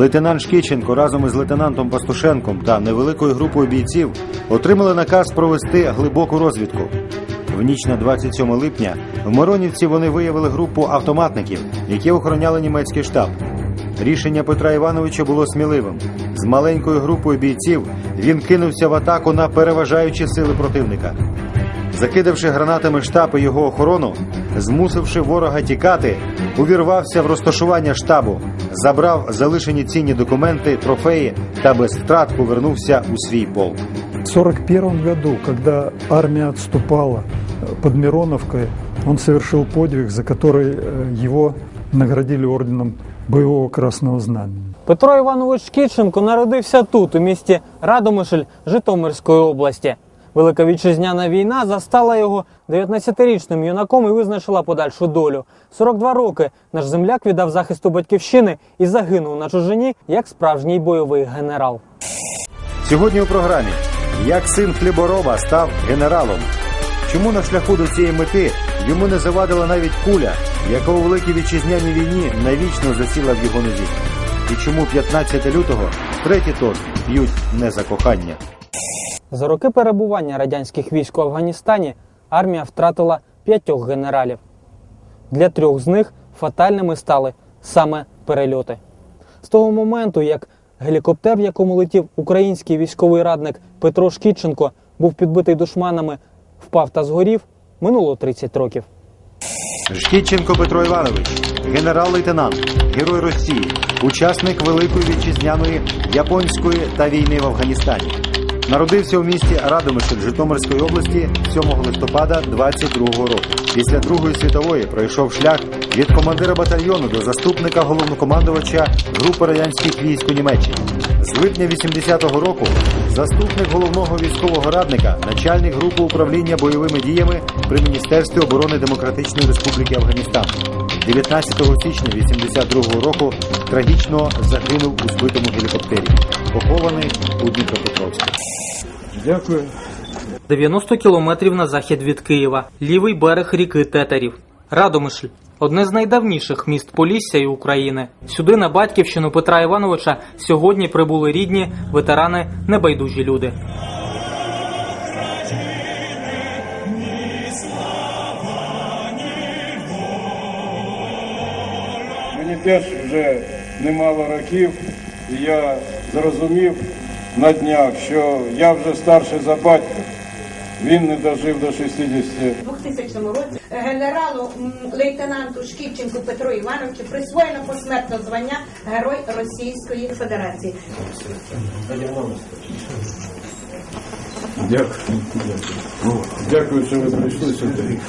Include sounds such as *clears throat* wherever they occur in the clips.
Лейтенант Шкіченко разом із лейтенантом Пастушенком та невеликою групою бійців отримали наказ провести глибоку розвідку. В ніч на 27 липня в Миронівці вони виявили групу автоматників, які охороняли німецький штаб. Рішення Петра Івановича було сміливим. З маленькою групою бійців він кинувся в атаку на переважаючі сили противника Закидавши гранатами штаб і його охорону, змусивши ворога тікати, увірвався в розташування штабу, забрав залишені цінні документи, трофеї та без втрат повернувся у свій полк. В 1941 году, когда армия отступала э, под Мироновкой, он совершил подвиг, за который э, его наградили орденом боевого красного знамени. Петро Іванович Шкіченко народився тут, у місті Радомишль Житомирської області. Велика вітчизняна війна застала його 19-річним юнаком і визначила подальшу долю. 42 роки наш земляк віддав захисту батьківщини і загинув на чужині як справжній бойовий генерал. Сьогодні у програмі як син хлібороба став генералом. Чому на шляху до цієї мети йому не завадила навіть куля, яка у великій вітчизняній війні навічно засіла в його нозі? І чому 15 лютого третій тост п'ють не за кохання? За роки перебування радянських військ у Афганістані армія втратила п'ятьох генералів. Для трьох з них фатальними стали саме перельоти. З того моменту, як гелікоптер, в якому летів український військовий радник Петро Шкідченко, був підбитий душманами, впав та згорів, минуло 30 років. Шкідченко Петро Іванович, генерал-лейтенант, герой Росії, учасник Великої вітчизняної, японської та війни в Афганістані. Народився у місті Радомишль Житомирської області 7 листопада 22 року. Після Другої світової пройшов шлях від командира батальйону до заступника головнокомандувача групи радянських військ у Німеччині. З липня 80-го року заступник головного військового радника, начальник групи управління бойовими діями при Міністерстві оборони Демократичної Республіки Афганістан. 19 січня 82 року трагічно загинув у збитому гелікоптері, похований у Дніпропетровську. Дякую. 90 кілометрів на захід від Києва, лівий берег ріки Тетерів. Радомишль одне з найдавніших міст Полісся і України. Сюди на батьківщину Петра Івановича сьогодні прибули рідні, ветерани, небайдужі люди. Мені теж вже немало років, і я зрозумів на днях, що я вже старший за батька. Він не дожив до 60. У 2000 році генералу лейтенанту Шкіпченку Петру Івановичу присвоєно посмертно звання Герой Російської Федерації. Дякую. Дякую, що ви прийшли сюди.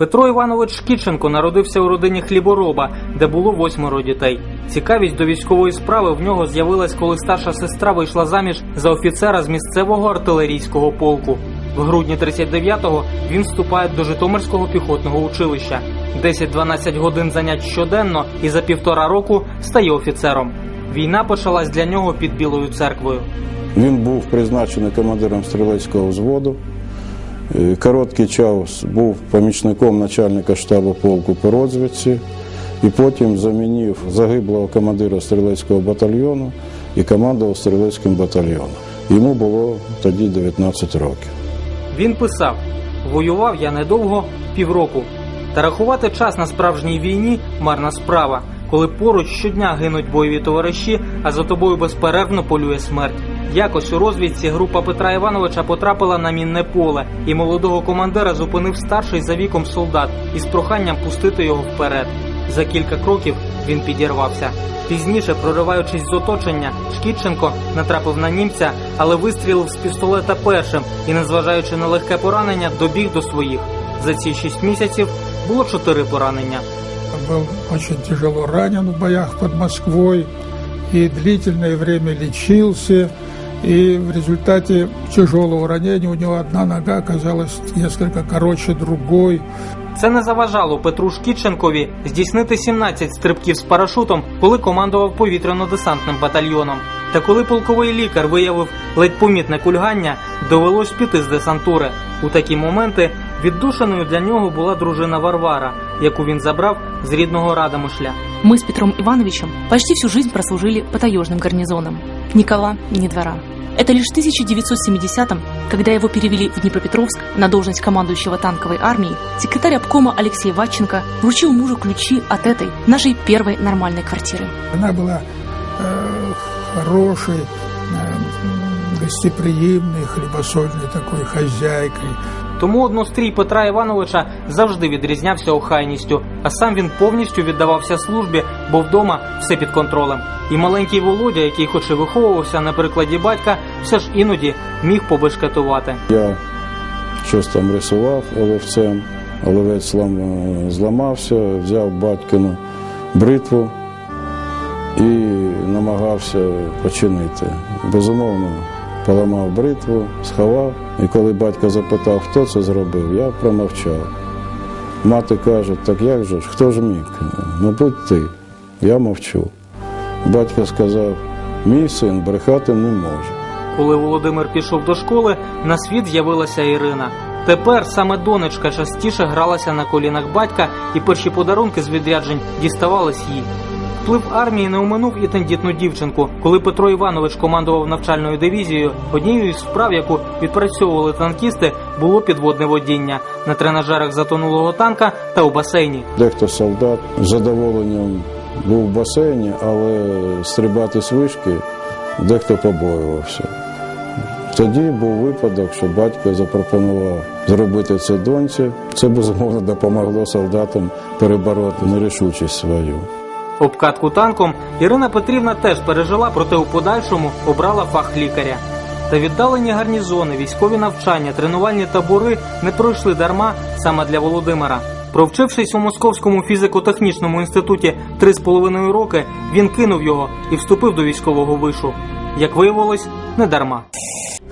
Петро Іванович Шкіченко народився у родині хлібороба, де було восьмеро дітей. Цікавість до військової справи в нього з'явилась, коли старша сестра вийшла заміж за офіцера з місцевого артилерійського полку. В грудні 39-го він вступає до Житомирського піхотного училища. 10-12 годин занять щоденно і за півтора року стає офіцером. Війна почалась для нього під Білою церквою. Він був призначений командиром стрілецького взводу. Е, Короткий час був помічником начальника штабу полку по розвідці і потім замінив загиблого командира стрілецького батальйону і командував стрілецьким батальйоном. Йому було тоді 19 років. Він писав: воював я недовго півроку. Та рахувати час на справжній війні марна справа, коли поруч щодня гинуть бойові товариші, а за тобою безперервно полює смерть. Якось у розвідці група Петра Івановича потрапила на мінне поле, і молодого командира зупинив старший за віком солдат із проханням пустити його вперед. За кілька кроків він підірвався. Пізніше, прориваючись з оточення, Шкідченко натрапив на німця, але вистрілив з пістолета першим і, незважаючи на легке поранення, добіг до своїх. За ці шість місяців було чотири поранення. был очень тяжело ранен в боях под Москвой и длительное время лечился. И в результате тяжелого ранения у него одна нога оказалась несколько короче другой. Це не заважало Петру Шкіченкові здійснити 17 стрибків з парашутом, коли командував повітряно-десантним батальйоном. Та коли полковий лікар виявив ледь помітне кульгання, довелось піти з десантури. У такі моменти Віддушеною для нього була дружина Варвара, яку він забрав з рідного Радомишля. Мы с Петром Ивановичем почти всю жизнь прослужили по таежным гарнизонам. Ни кола, ни двора. Это лишь в 1970-м, когда его перевели в Днепропетровск на должность командующего танковой армией, секретарь обкома Алексей Ватченко вручил мужу ключи от этой, нашей первой нормальной квартиры. Она была э, хорошей, э, гостеприимной, хлебосольной такой хозяйкой. Тому однострій Петра Івановича завжди відрізнявся охайністю, а сам він повністю віддавався службі, бо вдома все під контролем. І маленький Володя, який хоч і виховувався на прикладі батька, все ж іноді міг побешкетувати. Я щось там рисував оловцем, оловець злам- зламався, взяв батькину бритву і намагався починити. Безумовно, поламав бритву, сховав. І коли батько запитав, хто це зробив, я промовчав. Мати каже, так як же ж, хто ж міг? Мабуть, ти. Я мовчу. Батько сказав, мій син брехати не може. Коли Володимир пішов до школи, на світ з'явилася Ірина. Тепер саме донечка частіше гралася на колінах батька, і перші подарунки з відряджень діставались їй. Вплив армії не оминув і тендітну дівчинку. Коли Петро Іванович командував навчальною дивізією, однією із справ, яку відпрацьовували танкісти, було підводне водіння на тренажерах затонулого танка та у басейні. Дехто солдат з задоволенням був в басейні, але стрибати з вишки дехто побоювався. Тоді був випадок, що батько запропонував зробити це доньці. Це безумовно допомогло солдатам перебороти нерішучість свою. Обкатку танком Ірина Петрівна теж пережила, проте у подальшому обрала фах лікаря. Та віддалені гарнізони, військові навчання, тренувальні табори не пройшли дарма саме для Володимира. Провчившись у Московському фізико-технічному інституті три з половиною роки, він кинув його і вступив до військового вишу. Як виявилось, не дарма.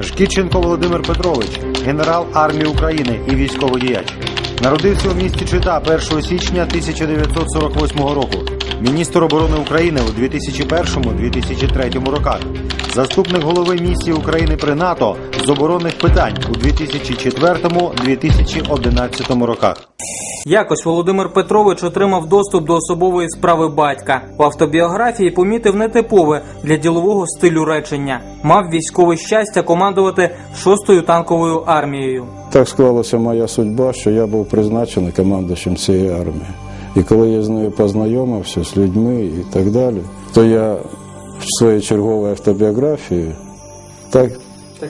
Шкідченко Володимир Петрович, генерал армії України і військовий діяч. Народився у місті Чита 1 січня 1948 року. Міністр оборони України у 2001-2003 роках. Заступник голови місії України при НАТО з оборонних питань у 2004-2011 роках. Якось Володимир Петрович отримав доступ до особової справи батька. У автобіографії помітив нетипове для ділового стилю речення. Мав військове щастя командувати шостою танковою армією. Так склалася моя судьба, що я був призначений командуючим цієї армії. І коли я з нею познайомився з людьми і так далі, то я в своїй черговій автобіографії так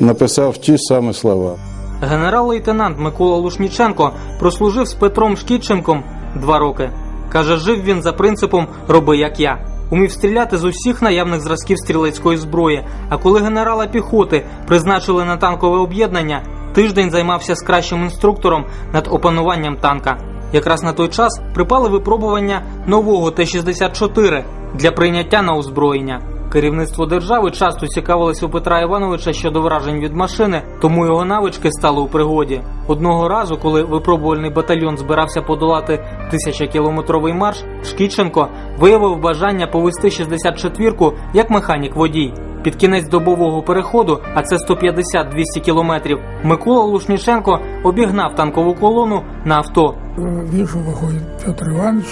написав ті самі слова. Генерал-лейтенант Микола Лушніченко прослужив з Петром Шкідченком два роки. Каже, жив він за принципом роби як я. Умів стріляти з усіх наявних зразків стрілецької зброї. А коли генерала піхоти призначили на танкове об'єднання, тиждень займався з кращим інструктором над опануванням танка. Якраз на той час припали випробування нового Т-64 для прийняття на озброєння. Керівництво держави часто цікавилось у Петра Івановича щодо вражень від машини, тому його навички стали у пригоді. Одного разу, коли випробувальний батальйон збирався подолати тисячакілометровий марш, Шкіченко виявив бажання повести 64-ку як механік-водій. Під кінець добового переходу, а це 150-200 кілометрів, Микола Лушніченко обігнав танкову колону на авто. Э, Вижу, выходит Петр Иванович,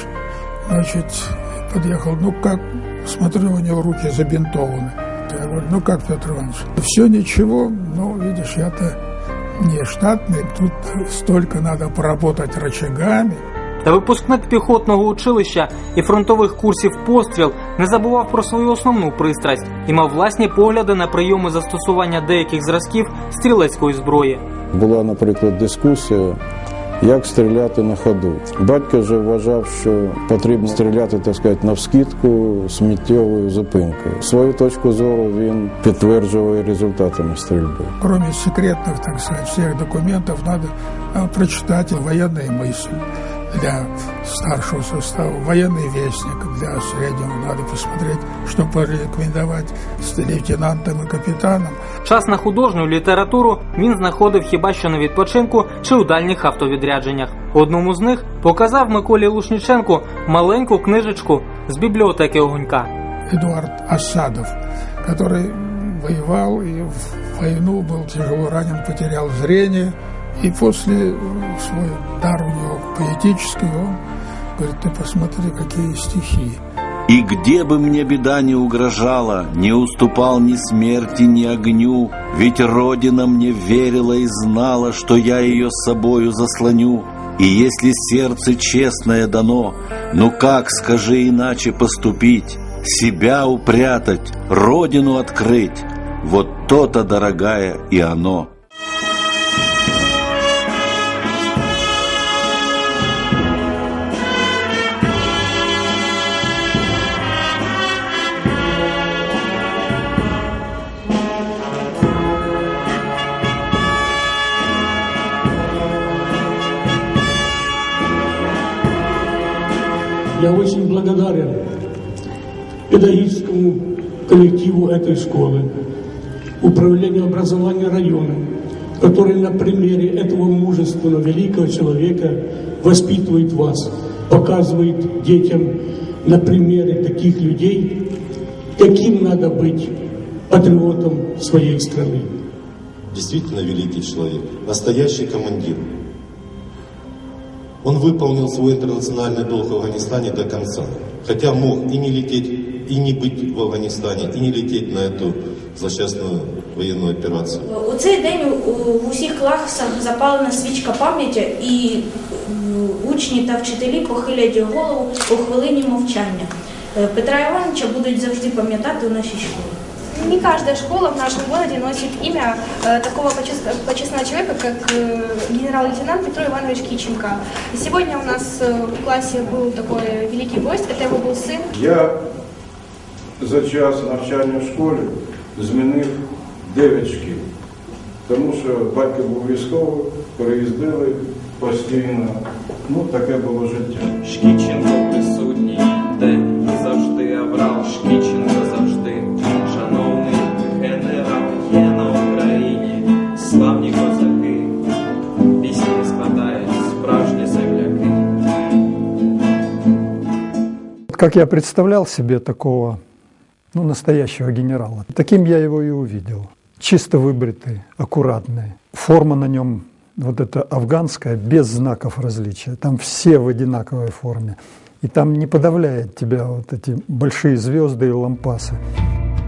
значит, подъехал, ну как, смотрю, у него руки забинтованы. Я говорю, ну как, Петр Иванович, все ничего, ну, видишь, я-то не штатный, тут столько надо поработать рычагами. Та випускник піхотного училища і фронтових курсів постріл не забував про свою основну пристрасть і мав власні погляди на прийоми застосування деяких зразків стрілецької зброї. Була, наприклад, дискусія, як стріляти на ходу. Батько вже вважав, що потрібно стріляти, так сказати, навскідку сміттєвою зупинкою. Свою точку зору він підтверджував і результатами стрільби. Кроме секретных, так сказать, всех документов, надо а, прочитать и военные мысли для старшего состава, военный вестник для среднего надо посмотреть, что порекомендовать с лейтенантом и капитаном. Час на художню літературу він знаходив хіба що на відпочинку чи у дальніх автовідрядженнях. Одному з них показав Миколі Лушніченку маленьку книжечку з бібліотеки Огонька. Эдуард Осадов, который воевал и в войну был тяжело ранен, потерял зрение, И после э, свой дар у него поэтический, он говорит, ты посмотри, какие стихи. И где бы мне беда не угрожала, не уступал ни смерти, ни огню, ведь Родина мне верила и знала, что я ее с собою заслоню. И если сердце честное дано, ну как, скажи, иначе поступить? Себя упрятать, Родину открыть, вот то-то, дорогая, и оно. Я очень благодарен педагогическому коллективу этой школы, управлению образования района, который на примере этого мужественного великого человека воспитывает вас, показывает детям на примере таких людей, каким надо быть патриотом своей страны. действительно великий человек, настоящий командир. Он выполнил свой интернациональный долг в Афганистане до конца, хотя мог и не лететь, и не быть в Афганистане, и не лететь на эту злосчастную военную операцию. У цей день у- у- в усіх класах запалена свічка пам'яті, і м, учні та вчителі похилять голову у хвилині мовчання. Е, Петра Івановича будуть завжди пам'ятати у нашій школі. Не каждая школа в нашем городе носит имя э, такого почес- почестного человека, как э, генерал-лейтенант Петро Иванович Киченко. И сегодня у нас э, в классе был такой великий гость, это его был сын. Я за час навчання в школі змінив 9 шкіл, тому що батько був військовий, переїздили постійно. Ну, таке було життя. Шкіченко присутній, де і завжди аврал, Шкіченко Как я представлял себе такого, ну, настоящего генерала, таким я его и увидел. Чисто выбритый, аккуратный. Форма на нем вот эта афганская, без знаков различия. Там все в одинаковой форме. И там не подавляет тебя вот эти большие звезды и лампасы.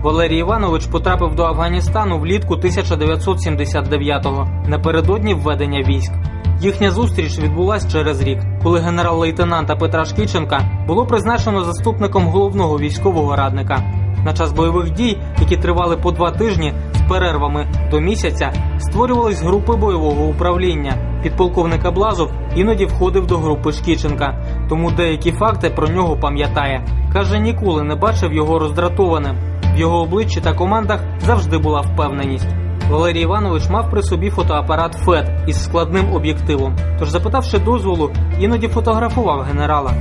Валерій Іванович потрапив до Афганістану влітку 1979-го, напередодні введення військ. Їхня зустріч відбулась через рік, коли генерал-лейтенанта Петра Шкіченка було призначено заступником головного військового радника. На час бойових дій, які тривали по два тижні з перервами до місяця, створювались групи бойового управління. Підполковник Аблазов іноді входив до групи Шкіченка, тому деякі факти про нього пам'ятає. Каже, ніколи не бачив його роздратованим. В його обличчі та командах завжди була впевненість. Валерій Іванович мав при собі фотоапарат ФЕД із складним об'єктивом. Тож, запитавши дозволу, іноді фотографував генерала.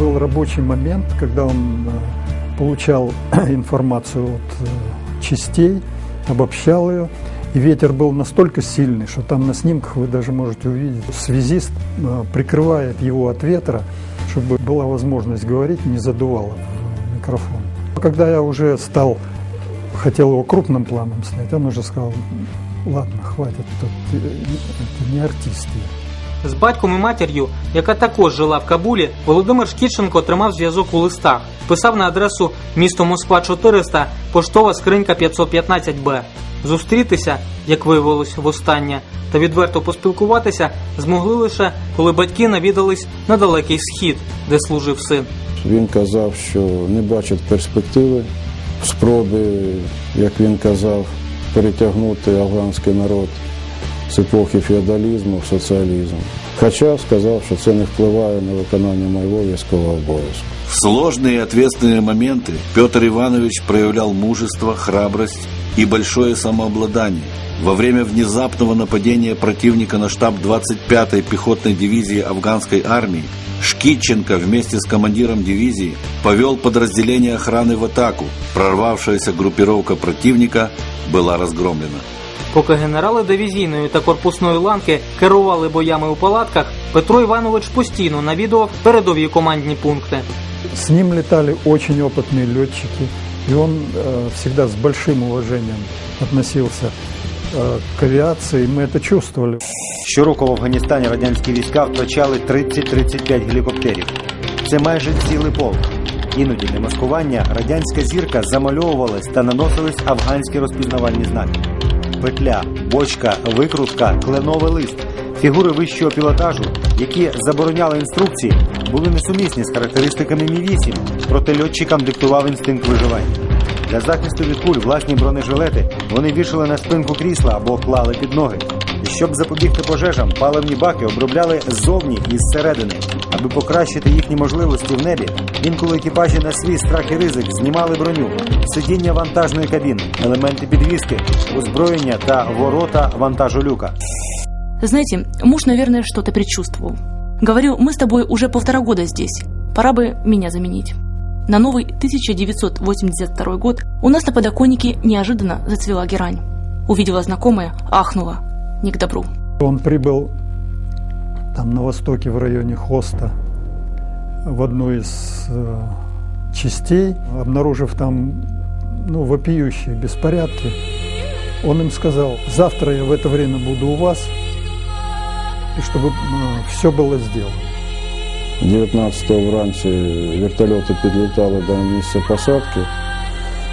Был рабочий момент, когда он э, получал *clears throat* информацию от э, частей, обобщал ее. И ветер был настолько сильный, что там на снимках вы даже можете увидеть. Связист э, прикрывает его от ветра, чтобы была возможность говорить, не задувало в микрофон. Когда я уже стал, хотел его крупным планом снять, он уже сказал, ладно, хватит, тут, э, это не артист я». З батьком і матір'ю, яка також жила в Кабулі, Володимир Шкіченко тримав зв'язок у листах. Писав на адресу місто Москва 400, поштова скринька 515Б. Зустрітися, як виявилось востаннє, та відверто поспілкуватися змогли лише, коли батьки навідались на далекий схід, де служив син. Він казав, що не бачить перспективи спроби, як він казав, перетягнути афганський народ з епохи феодалізму в соціалізм. Хоча сказав, що це не впливає на виконання моєго військового обов'язку. В сложные и ответственные моменты Петр Иванович проявлял мужество, храбрость и большое самообладание. Во время внезапного нападения противника на штаб 25-й пехотной дивизии афганской армии Шкитченко вместе с командиром дивизии повел подразделение охраны в атаку. Прорвавшаяся группировка противника была разгромлена. Поки генерали дивізійної та корпусної ланки керували боями у палатках, Петро Іванович постійно навідував передові командні пункти. С ним летали очень опытные летчики, и он э, всегда с большим уважением относился э, к авиации, мы это чувствовали. Щороку в Афганістані радянські війська втрачали 30-35 гелікоптерів. Це майже цілий полк. Іноді для маскування радянська зірка замальовувалась та наносились афганські розпізнавальні знаки. Петля, бочка, викрутка, кленовий лист. Фігури вищого пілотажу, які забороняли інструкції, були несумісні з характеристиками Мі-8, проте льотчикам диктував інстинкт виживання. Для захисту від куль власні бронежилети вони вішали на спинку крісла або клали під ноги. І щоб запобігти пожежам, паливні баки обробляли ззовні і зсередини. Аби покращити їхні можливості в небі, інколи екіпажі на свій страх і ризик знімали броню, сидіння вантажної кабіни, елементи підвіски, озброєння та ворота вантажу люка. Знаете, муж, наверное, что-то предчувствовал. Говорю, мы с тобой уже полтора года здесь. Пора бы меня заменить. На новый 1982 год у нас на подоконнике неожиданно зацвела герань. Увидела знакомое, ахнула. Не к добру. Он прибыл там на востоке в районе Хоста в одну из э, частей, обнаружив там ну, вопиющие беспорядки, он им сказал, завтра я в это время буду у вас, и чтобы все было сделано. 19-го вранці вертольоти підлітали до місця посадки.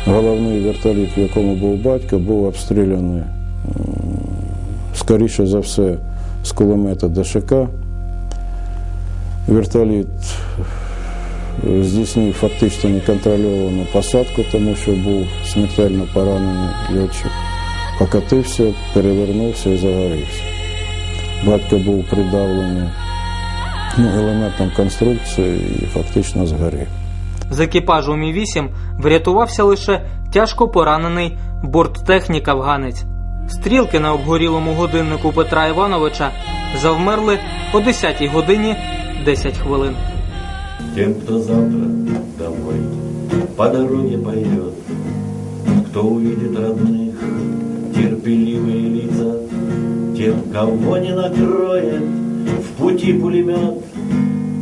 Головний вертоліт, в якому був батько, був обстріляний, м, скоріше за все, з кулемета ДШК. Вертоліт здійснив фактично неконтрольовану посадку, тому що був смертельно поранений льотчик. Покатився, перевернувся і загорівся. Батько був придавлений Ну, елементом конструкції і фактично згорів. З екіпажу Мі-8 врятувався лише тяжко поранений борттехнік афганець. Стрілки на обгорілому годиннику Петра Івановича завмерли о 10 годині 10 хвилин. Тем, кто завтра домой по дороге пойдет, кто увидит родных, терпеливые лица, тем, кого не накроет пути пулемет,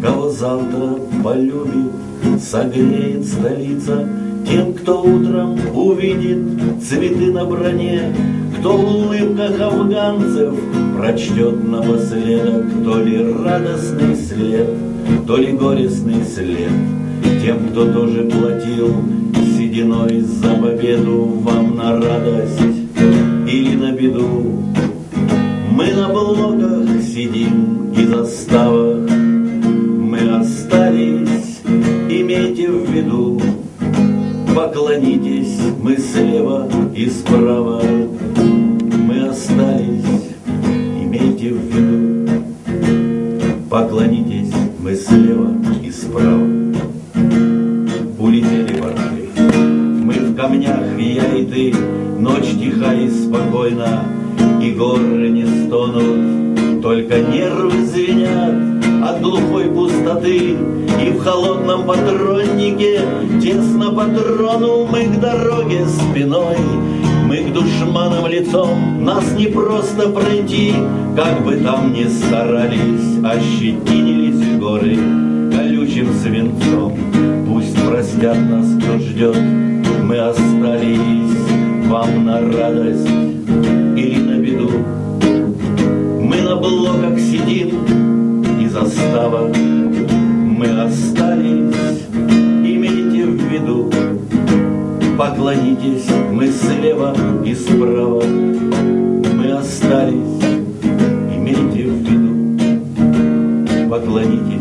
кого завтра полюбит, согреет столица, тем, кто утром увидит цветы на броне, кто в улыбках афганцев прочтет напоследок то ли радостный след, то ли горестный след, тем, кто тоже платил сединой за победу вам на радость или на беду. Мы на блоках сидим и заставах, мы остались, имейте в виду, поклонитесь, мы слева и справа, мы остались, имейте в виду, поклонитесь, мы слева и справа. Улетели борты, мы в камнях, я и ты, ночь тиха и спокойна, и горы не стонут, только нервы звенят от глухой пустоты, и в холодном патроннике тесно патрону мы к дороге спиной, мы к душманам лицом, нас не просто пройти, как бы там ни старались, ощетинились горы колючим свинцом. Пусть простят нас, кто ждет, мы остались вам на радость на блоках сидим и застава, мы остались, имейте в виду, поклонитесь, мы слева и справа, мы остались, имейте в виду, поклонитесь.